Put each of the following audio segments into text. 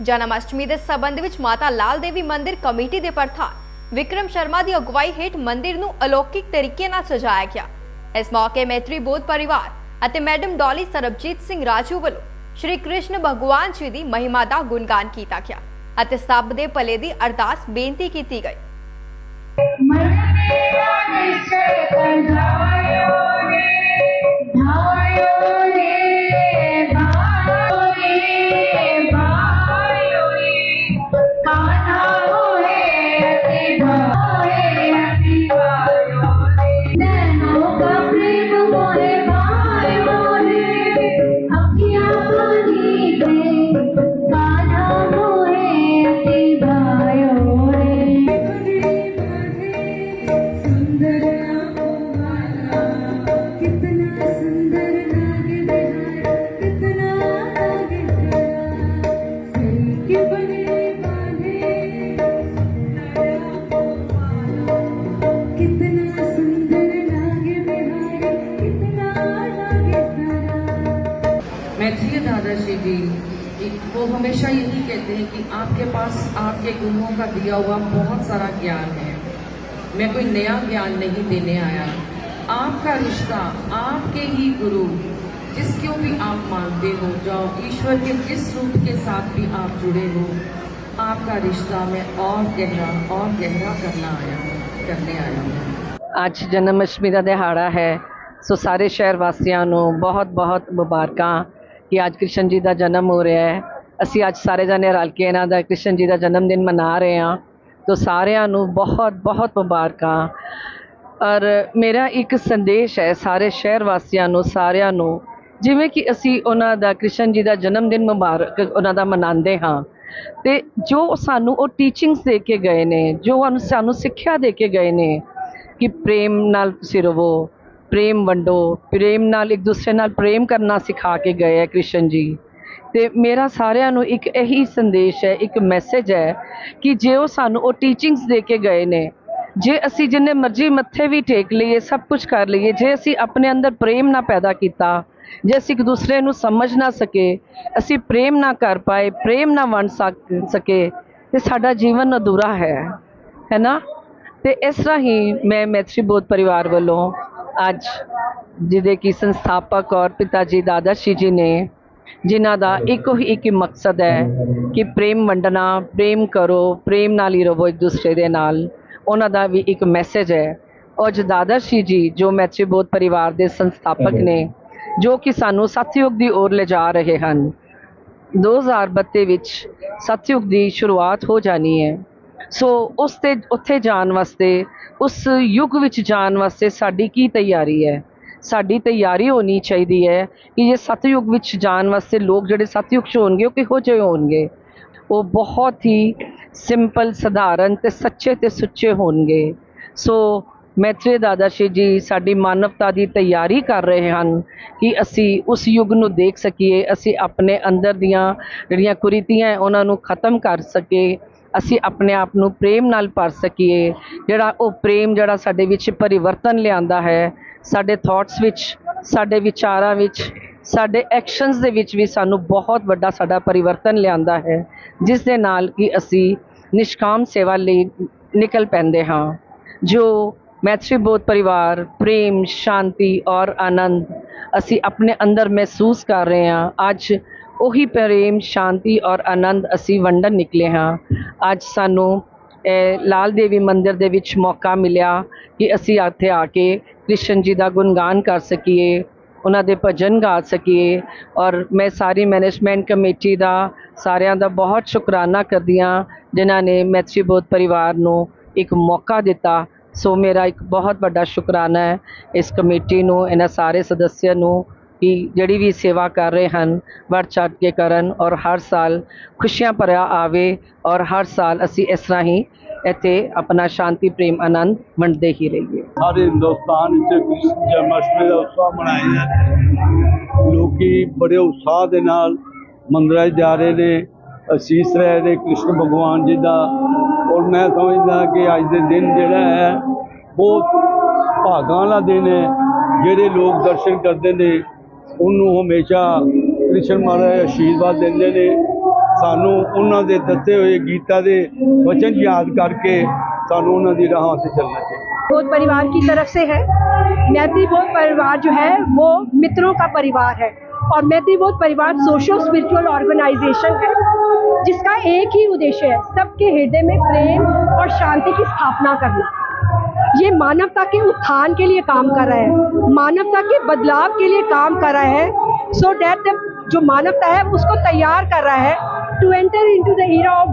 ਜਨਮ ਅਸ਼ਟਮੀ ਦੇ ਸਬੰਧ ਵਿੱਚ ਮਾਤਾ ਲਾਲ ਦੇਵੀ ਮੰਦਿਰ ਕਮੇਟੀ ਦੇ ਪ੍ਰਧਾਨ ਵਿਕਰਮ ਸ਼ਰਮਾ ਦੀ ਅਗਵਾਈ ਹੇਠ ਮੰਦਿਰ ਨੂੰ ਅਲੌਕਿਕ ਤਰੀਕੇ ਨਾਲ ਸਜਾਇਆ ਗਿਆ। ਇਸ ਮੌਕੇ ਮੈਤਰੀ ਬੋਧ ਪਰਿਵਾਰ ਅਤੇ ਮੈਡਮ ਡੋਲੀ ਸਰਬਜੀਤ ਸਿੰਘ ਰਾਜੂ ਵੱਲੋਂ ਸ਼੍ਰੀ ਕ੍ਰਿਸ਼ਨ ਭਗਵਾਨ ਜੀ ਦੀ ਮਹਿਮਾ ਦਾ ਗੁਣਗਾਨ ਕੀਤਾ ਗਿਆ ਅਤੇ ਸਭ ਦੇ ਭਲੇ ਦੀ ਅਰਦਾਸ ਬੇਨਤੀ ਕੀਤੀ ਗਈ। ਮਨ ਮੇਰਾ ਨਿਸ਼ਚੈ ਕਰਦਾ एक- वो हमेशा यही कहते हैं कि आपके पास आपके गुरुओं का दिया हुआ बहुत सारा ज्ञान है मैं कोई नया ज्ञान नहीं देने आया आपका रिश्ता आपके ही गुरु जिसको भी आप मानते हो जाओ ईश्वर के जिस रूप के साथ भी आप जुड़े हो आपका रिश्ता मैं और गहरा और गहरा करना आया हूँ करने आया हूँ ਅੱਜ ਜਨਮ ਅਸ਼ਟਮੀ ਦਾ ਦਿਹਾੜਾ ਹੈ ਸੋ ਸਾਰੇ ਸ਼ਹਿਰ ਵਾਸੀਆਂ ਨੂੰ ਬਹੁਤ ਬਹੁਤ ਮੁਬਾਰਕਾਂ ਕਿ ਅੱਜ ਕ੍ਰਿਸ਼ਨ ਜੀ ਦਾ ਜਨਮ ਹੋ ਰਿਹਾ ਹੈ ਅਸੀਂ ਅੱਜ ਸਾਰੇ ਜਣੇ ਰਲ ਕੇ ਇਹਨਾਂ ਦਾ ਕ੍ਰਿਸ਼ਨ ਜੀ ਦਾ ਜਨਮ ਦਿਨ ਮਨਾ ਰਹੇ ਹਾਂ। ਤੋ ਸਾਰਿਆਂ ਨੂੰ ਬਹੁਤ ਬਹੁਤ ਮੁਬਾਰਕਾਂ। ਔਰ ਮੇਰਾ ਇੱਕ ਸੰਦੇਸ਼ ਹੈ ਸਾਰੇ ਸ਼ਹਿਰ ਵਾਸੀਆਂ ਨੂੰ, ਸਾਰਿਆਂ ਨੂੰ, ਜਿਵੇਂ ਕਿ ਅਸੀਂ ਉਹਨਾਂ ਦਾ ਕ੍ਰਿਸ਼ਨ ਜੀ ਦਾ ਜਨਮ ਦਿਨ ਮੁਬਾਰਕ ਉਹਨਾਂ ਦਾ ਮਨਾਉਂਦੇ ਹਾਂ। ਤੇ ਜੋ ਸਾਨੂੰ ਉਹ ਟੀਚਿੰਗਸ ਦੇ ਕੇ ਗਏ ਨੇ, ਜੋ ਸਾਨੂੰ- ਸਾਨੂੰ ਸਿੱਖਿਆ ਦੇ ਕੇ ਗਏ ਨੇ, ਕਿ ਪ੍ਰੇਮ ਨਾਲ ਤੁਸੀਂ ਰਵੋ, ਪ੍ਰੇਮ ਵੰਡੋ, ਪ੍ਰੇਮ ਨਾਲ ਇੱਕ ਦੂਸਰੇ ਨਾਲ ਪ੍ਰੇਮ ਕਰਨਾ ਸਿਖਾ ਕੇ ਗਏ ਹੈ ਕ੍ਰਿਸ਼ਨ ਜੀ। ਤੇ ਮੇਰਾ ਸਾਰਿਆਂ ਨੂੰ ਇੱਕ ਇਹੀ ਸੰਦੇਸ਼ ਹੈ, ਇੱਕ ਮੈਸੇਜ ਹੈ ਕਿ ਜੇ ਉਹ ਸਾਨੂੰ ਉਹ ਟੀਚਿੰਗਸ ਦੇ ਕੇ ਗਏ ਨੇ, ਜੇ ਅਸੀਂ ਜਿੰਨੇ ਮਰਜ਼ੀ ਮੱਥੇ ਵੀ ਟੇਕ ਲਈਏ, ਸਭ ਕੁਝ ਕਰ ਲਈਏ, ਜੇ ਅਸੀਂ ਆਪਣੇ ਅੰਦਰ ਪ੍ਰੇਮ ਨਾ ਪੈਦਾ ਕੀਤਾ, ਜੇ ਅਸੀਂ ਇੱਕ ਦੂਸਰੇ ਨੂੰ ਸਮਝ ਨਾ ਸਕੇ, ਅਸੀਂ ਪ੍ਰੇਮ ਨਾ ਕਰ ਪਾਏ, ਪ੍ਰੇਮ ਨਾ ਵੰਡ ਸਕੇ ਤੇ ਸਾਡਾ ਜੀਵਨ ਅਧੂਰਾ ਹੈ ਹੈ ਨਾ? ਤੇ ਇਸ ਤਰ੍ਹਾਂ ਹੀ ਮੈਂ ਮੈਥਰੀ ਬੋਧ ਪਰਿਵਾਰ ਵੱਲੋਂ ਅੱਜ ਜਿਹਦੇ ਕੀ ਸੰਸਥਾਪਕ ਔਰ ਪਿਤਾ ਜੀ ਦਾਦਾ ਸ਼੍ਰੀ ਜੀ ਨੇ ਜਿਨ੍ਹਾਂ ਦਾ ਇੱਕੋ ਹੀ ਇੱਕ ਮਕਸਦ ਹੈ ਕਿ ਪ੍ਰੇਮ ਵੰਡਣਾ, ਪ੍ਰੇਮ ਕਰੋ, ਪ੍ਰੇਮ ਨਾਲ ਹੀ ਰਹੋ ਇੱਕ ਦੂਸਰੇ ਦੇ ਨਾਲ। ਉਹਨਾਂ ਦਾ ਵੀ ਇੱਕ ਮੈਸੇਜ ਹੈ। ਔਰ ਜੋ ਦਾਦਾ ਸ਼੍ਰੀ ਜੀ, ਜੋ ਮੈਚੇ ਬੋਧ ਪਰਿਵਾਰ ਦੇ ਸੰਸਥਾਪਕ ਨੇ, ਜੋ ਕਿ ਸਾਨੂੰ ਸਤਯੁਗ ਦੀ ਓਰ ਲਿਜਾ ਰਹੇ ਹਨ। 2032 ਵਿੱਚ ਸਤਯੁਗ ਦੀ ਸ਼ੁਰੂਆਤ ਹੋ ਜਾਣੀ ਹੈ। ਸੋ ਉਸ ਤੇ, ਉੱਥੇ ਜਾਣ ਵਾਸਤੇ, ਉਸ ਯੁੱਗ ਵਿੱਚ ਜਾਣ ਵਾਸਤੇ ਸਾਡੀ ਕੀ ਤਿਆਰੀ ਹੈ? ਸਾਡੀ ਤਿਆਰੀ ਹੋਣੀ ਚਾਹੀਦੀ ਹੈ ਕਿ ਇਹ ਸਤਯੁਗ ਵਿੱਚ ਜਾਣ ਵਾਸਤੇ ਲੋਕ ਜਿਹੜੇ ਸਤਯੁਗ 'ਚ ਹੋਣਗੇ ਉਹ ਕਿਹੋ ਜਿਹੇ ਹੋਣਗੇ? ਉਹ ਬਹੁਤ ਹੀ ਸਿੰਪਲ ਸਧਾਰਨ ਤੇ ਸੱਚੇ ਤੇ ਸੁੱਚੇ ਹੋਣਗੇ। ਸੋ ਮੈਤਰੇ ਦਾਦਾ ਸ਼੍ਰੀ ਜੀ ਸਾਡੀ ਮਾਨਵਤਾ ਦੀ ਤਿਆਰੀ ਕਰ ਰਹੇ ਹਨ ਕਿ ਅਸੀਂ ਉਸ ਯੁੱਗ ਨੂੰ ਦੇਖ ਸਕੀਏ ਅਸੀਂ ਆਪਣੇ ਅੰਦਰ ਦੀਆਂ ਜਿਹੜੀਆਂ ਕੁਰੀਤੀਆਂ ਹੈ, ਉਹਨਾਂ ਨੂੰ ਖਤਮ ਕਰ ਸਕੀਏ ਅਸੀਂ ਆਪਣੇ ਆਪ ਨੂੰ ਪ੍ਰੇਮ ਨਾਲ ਭਰ ਸਕੀਏ। ਜਿਹੜਾ ਉਹ ਪ੍ਰੇਮ ਜਿਹੜਾ ਸਾਡੇ ਵਿੱਚ ਪਰਿਵਰਤਨ ਲਿਆਂਦਾ ਹੈ ਸਾਡੇ ਥਾਟਸ ਵਿੱਚ, ਸਾਡੇ ਵਿਚਾਰਾਂ ਵਿੱਚ, ਸਾਡੇ ਐਕਸ਼ਨਸ ਦੇ ਵਿੱਚ ਵੀ ਸਾਨੂੰ ਬਹੁਤ ਵੱਡਾ ਸਾਡਾ ਪਰਿਵਰਤਨ ਲਿਆਂਦਾ ਹੈ, ਜਿਸ ਦੇ ਨਾਲ ਕਿ ਅਸੀਂ ਨਿਸ਼ਕਾਮ ਸੇਵਾ ਲਈ ਨਿਕਲ ਪੈਂਦੇ ਹਾਂ, ਜੋ ਮੈਤਰੀ ਬੋਧ ਪਰਿਵਾਰ, ਪ੍ਰੇਮ, ਸ਼ਾਂਤੀ ਔਰ ਆਨੰਦ ਅਸੀਂ ਆਪਣੇ ਅੰਦਰ ਮਹਿਸੂਸ ਕਰ ਰਹੇ ਹਾਂ। ਅੱਜ ਉਹੀ ਪ੍ਰੇਮ, ਸ਼ਾਂਤੀ ਔਰ ਆਨੰਦ ਅਸੀਂ ਵੰਡਣ ਨਿਕਲੇ ਹਾਂ। ਅੱਜ ਸਾਨੂੰ ਲਾਲ ਦੇਵੀ ਮੰਦਿਰ ਦੇ ਵਿੱਚ ਮੌਕਾ ਮਿਲਿਆ ਕਿ ਅਸੀਂ ਇੱਥੇ ਆ ਕੇ ਕ੍ਰਿਸ਼ਨ ਜੀ ਦਾ ਗੁਣਗਾਨ ਕਰ ਸਕੀਏ, ਉਹਨਾਂ ਦੇ ਭਜਨ ਗਾ ਸਕੀਏ ਔਰ ਮੈਂ ਸਾਰੀ ਮੈਨੇਜਮੈਂਟ ਕਮੇਟੀ ਦਾ ਸਾਰਿਆਂ ਦਾ ਬਹੁਤ ਸ਼ੁਕਰਾਨਾ ਕਰਦੀ ਹਾਂ, ਜਿਨ੍ਹਾਂ ਨੇ ਮੈਥੀ ਬੋਧ ਪਰਿਵਾਰ ਨੂੰ ਇੱਕ ਮੌਕਾ ਦਿੱਤਾ। ਸੋ ਮੇਰਾ ਇੱਕ ਬਹੁਤ ਵੱਡਾ ਸ਼ੁਕਰਾਨਾ ਹੈ ਇਸ ਕਮੇਟੀ ਨੂੰ, ਇਹਨਾਂ ਸਾਰੇ ਸਦੱਸਿਆਂ ਨੂੰ ਕਿ ਜਿਹੜੀ ਵੀ ਸੇਵਾ ਕਰ ਰਹੇ ਹਨ ਵੱਧ ਚੜ ਕੇ ਕਰਨ ਔਰ ਹਰ ਸਾਲ ਖੁਸ਼ੀਆਂ ਭਰਿਆ ਆਵੇ ਔਰ ਹਰ ਸਾਲ ਅਸੀਂ ਇਸ ਤਰ੍ਹਾਂ ਹੀ ਇੱਥੇ ਆਪਣਾ ਸ਼ਾਂਤੀ, ਪ੍ਰੇਮ, ਆਨੰਦ ਵੰਡਦੇ ਹੀ ਰਹੀਏ। ਸਾਰੇ ਹਿੰਦੁਸਤਾਨ ਵਿੱਚ ਕ੍ਰਿਸ਼ਨ ਜਨਮਸ਼ਟਮੀ ਦਾ ਉਤਸਵ ਮਨਾਇਆ ਜਾਂਦਾ ਹੈ। ਲੋਕੀ ਬੜੇ ਉਤਸ਼ਾਹ ਦੇ ਨਾਲ ਮੰਦਰਾਂ 'ਚ ਜਾ ਰਹੇ ਨੇ, ਅਸੀਸ ਰਹੇ ਨੇ, ਕ੍ਰਿਸ਼ਨ ਭਗਵਾਨ ਜੀ ਦਾ। ਔਰ ਮੈਂ ਸਮਝਦਾ ਕਿ ਅੱਜ ਦੇ ਦਿਨ ਜਿਹੜਾ ਹੈ, ਬਹੁਤ ਭਾਗਾਂ ਵਾਲਾ ਦਿਨ ਹੈ। ਜਿਹੜੇ ਲੋਕ ਦਰਸ਼ਨ ਕਰਦੇ ਨੇ, ਉਹਨੂੰ ਹਮੇਸ਼ਾ ਕ੍ਰਿਸ਼ਨ ਮਹਾਰਾਜ ਆਸ਼ੀਰਵਾਦ ਦਿੰਦੇ ਨੇ। ਸਾਨੂੰ ਉਹਨਾਂ ਦੇ ਦਿੱਤੇ ਹੋਏ ਗੀਤਾ ਦੇ ਵਚਨ ਯਾਦ ਕਰਕੇ ਸਾਨੂੰ ਉਹਨਾਂ ਦੀ ਰਾਹਾਂ ਤੇ ਚੱਲਣਾ ਚਾਹੀਦਾ। बोध परिवार की तरफ़ से है। मैत्री बोध परिवार जो है, वो मित्रों का परिवार है और मैत्री बोध परिवार सोशल स्पिरिचुअल ऑर्गेनाइजेशन है, जिसका एक ही उद्देश्य है सबके हृदय में प्रेम और शांति की स्थापना करना। ये मानवता के उत्थान के लिए काम कर रहा है, मानवता के बदलाव के लिए काम कर रहा है। सो डैट जो मानवता है, उसको तैयार कर रहा है। To enter into the era of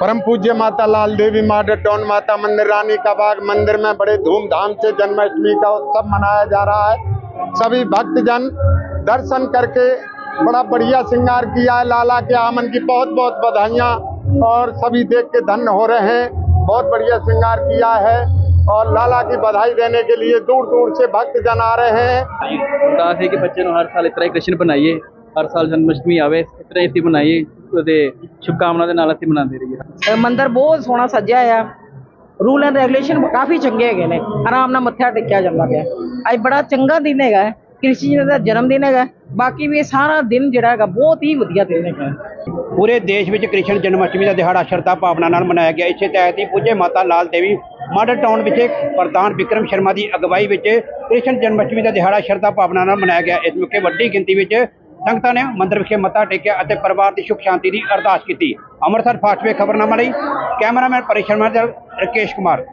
परम पूज्य माता लाल देवी माडर टोन माता मंदिर रानी का बाग मंदिर में बड़े धूमधाम से जन्माष्टमी का उत्सव मनाया जा रहा है। सभी भक्त जन दर्शन करके बड़ा बढ़िया श्रृंगार किया है। लाला के आमन की बहुत बहुत बधाइयाँ और सभी देख के धन्य हो रहे हैं। बहुत बढ़िया श्रृंगार किया है और लाला की बधाई देने के लिए दूर दूर से भक्तजन आ रहे हैं। कि बच्चे ने हर साल इतना कृष्ण बनाइए। ਹਰ ਸਾਲ ਜਨਮਸ਼ਟਮੀ ਆਵੇ ਇਸ ਤਰ੍ਹਾਂ ਹੀ ਅਸੀਂ ਬਣਾਈਏ ਉਹਦੇ ਸ਼ੁਭਕਾਮਨਾ ਦੇ ਨਾਲ ਅਸੀਂ ਮਨਾਉਂਦੇ ਰਹੀਏ। ਮੰਦਿਰ ਬਹੁਤ ਸੋਹਣਾ ਸੱਜਿਆ ਆ। ਰੂਲ ਐਂਡ ਰੈਗੂਲੇਸ਼ਨ ਕਾਫੀ ਚੰਗੇ ਹੈਗੇ ਨੇ। ਆਰਾਮ ਨਾਲ ਮੱਥਾ ਟੇਕਿਆ ਜਾਂਦਾ ਪਿਆ। ਅੱਜ ਬੜਾ ਚੰਗਾ ਦਿਨ ਹੈਗਾ। ਕ੍ਰਿਸ਼ਨ ਜੀ ਦਾ ਜਨਮ ਦਿਨ ਹੈਗਾ ਬਾਕੀ ਵੀ ਇਹ ਸਾਰਾ ਦਿਨ ਜਿਹੜਾ ਹੈਗਾ ਬਹੁਤ ਹੀ ਵਧੀਆ ਦਿਨ ਹੈਗਾ ਪੂਰੇ ਦੇਸ਼ ਵਿੱਚ ਕ੍ਰਿਸ਼ਨ ਜਨਮਸ਼ਟਮੀ ਦਾ ਦਿਹਾੜਾ ਸ਼ਰਧਾ ਭਾਵਨਾ ਨਾਲ ਮਨਾਇਆ ਗਿਆ। ਇਸੇ ਤਹਿਤ ਹੀ ਪੂਜੇ ਮਾਤਾ ਲਾਲ ਦੇਵੀ ਮਾਡਲ ਟਾਊਨ ਵਿਖੇ ਪ੍ਰਧਾਨ ਵਿਕਰਮ ਸ਼ਰਮਾ ਦੀ ਅਗਵਾਈ ਵਿੱਚ ਕ੍ਰਿਸ਼ਨ ਜਨਮਸ਼ਟਮੀ ਦਾ ਦਿਹਾੜਾ ਸ਼ਰਧਾ ਭਾਵਨਾ ਨਾਲ ਮਨਾਇਆ ਗਿਆ। ਇਸ ਮੌਕੇ ਵੱਡੀ ਗਿਣਤੀ ਵਿੱਚ ਸੰਗਤਾਂ ਨੇ ਮੰਦਰ ਵਿਖੇ ਮੱਥਾ ਟੇਕਿਆ ਅਤੇ ਪਰਿਵਾਰ ਦੀ ਸੁਖ ਸ਼ਾਂਤੀ ਦੀ ਅਰਦਾਸ ਕੀਤੀ। ਅੰਮ੍ਰਿਤਸਰ ਫਾਸਟਵੇ ਖਬਰਨਾਮਾ ਲਈ ਕੈਮਰਾਮੈਨ ਪਰੇਸ਼ਰ ਸ਼ਰਮਾ ਦੇ ਰਕੇਸ਼ ਕੁਮਾਰ।